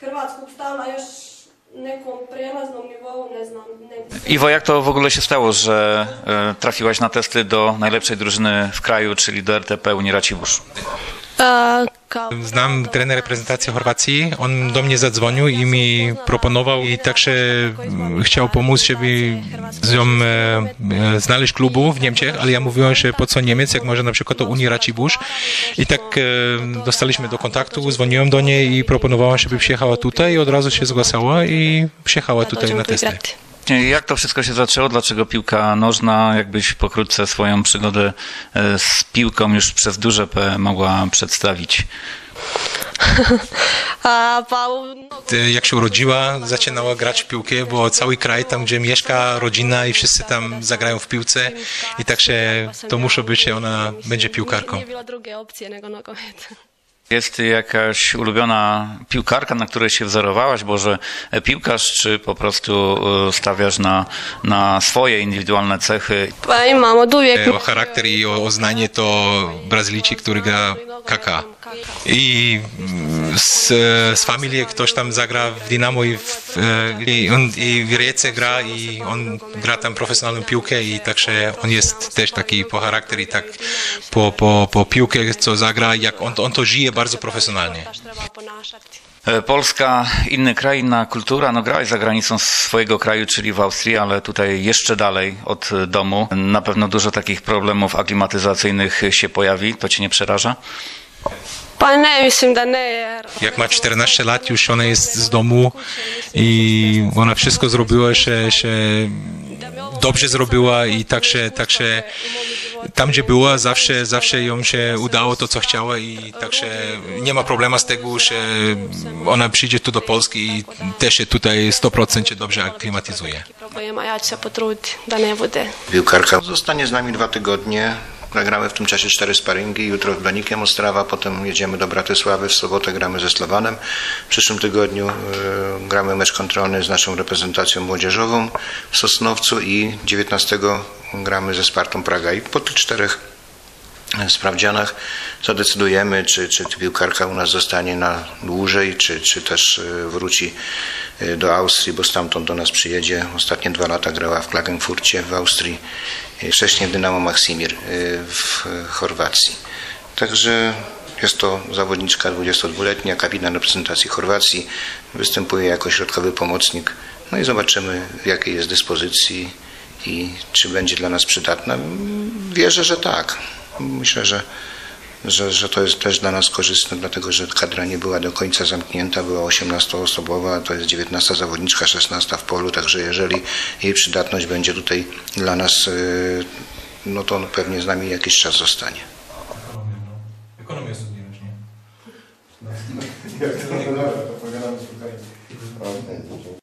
hrvatskog stala još nekom prijelaznom nivou, ne znam, ne Iwo, jak to w ogóle się stało, że e, trafiłaś na testy do najlepszej drużyny w kraju, czyli do RTP Unii Racibórz? Znam trenera reprezentacji Chorwacji, on do mnie zadzwonił i mi proponował i także mm, chciał pomóc, żeby z nią e, e, znaleźć klubu w Niemczech, ale ja mówiłem, że po co Niemiec, jak może na przykład to Unii Racibórz i tak e, dostaliśmy do kontaktu, dzwoniłem do niej i proponowałem, żeby przyjechała tutaj i od razu się zgłaszała i przyjechała tutaj na testy. Igrati. Jak to wszystko się zaczęło? Dlaczego piłka nożna? Jakbyś pokrótce swoją przygodę e, z piłką już przez duże P mogła przedstawić? No, E, Jak się urodziła, zaczynała grać w piłkę, bo cały kraj tam, gdzie mieszka rodzina i wszyscy tam zagrają w piłce i także to musi być, ona będzie piłkarką. Druge opcije nego nogomet. Jest jakaś ulubiona piłkarka, na której się wzorowałaś? Może piłkarz, czy po prostu e, stawiasz na, na swoje indywidualne cechy? E, O charakter i o, o znanie to Brazylijczyk, który gra KK. I mm, z, z familii ktoś tam zagra w Dynamo i w, e, i on i w Rijece gra i on gra tam profesjonalną piłkę i także on jest też taki po charakter i tak po, po, po piłkę, co zagra, jak on, on to żyje bardzo profesjonalnie. E, Polska, inny kraj, inna kultura. No grałeś za granicą swojego kraju, czyli w Austrii, ale tutaj jeszcze dalej od domu. Na pewno dużo takich problemów aklimatyzacyjnych się pojawi. To cię nie przeraża? Jak ma 14 lat, już ona jest z domu i ona wszystko zrobiła, że, że dobrze zrobiła i także, także tam, gdzie była, zawsze, zawsze ją się udało to, co chciała i także nie ma problemu z tego, że ona przyjdzie tu do Polski i też się tutaj 100% się dobrze aklimatyzuje. Piłkarka zostanie z nami dwa tygodnie. Nagramy w tym czasie cztery sparingi. Jutro z Banikiem Ostrawa, potem jedziemy do Bratysławy. W sobotę gramy ze Slowanem. W przyszłym tygodniu e, gramy mecz kontrolny z naszą reprezentacją młodzieżową w Sosnowcu i 19 gramy ze Spartą Praga. I po tych czterech sprawdzianach zadecydujemy, czy, czy piłkarka u nas zostanie na dłużej, czy, czy też e, wróci e, do Austrii, bo stamtąd do nas przyjedzie. Ostatnie dwa lata grała w Klagenfurcie w Austrii, e, wcześniej Dynamo Maksimir e, w Chorwacji. Także jest to zawodniczka 22-letnia, kapitan reprezentacji Chorwacji, występuje jako środkowy pomocnik. No i zobaczymy w jakiej jest dyspozycji i czy będzie dla nas przydatna. Wierzę, że tak. Myślę, że, że, że to jest też dla nas korzystne, dlatego że kadra nie była do końca zamknięta, była 18-osobowa, to jest 19 zawodniczka, 16 w polu, także jeżeli jej przydatność będzie tutaj dla nas, y, no to pewnie z nami jakiś czas zostanie. Ekonomię studiujesz, nie? Jak to pogadamy z Ukrainą.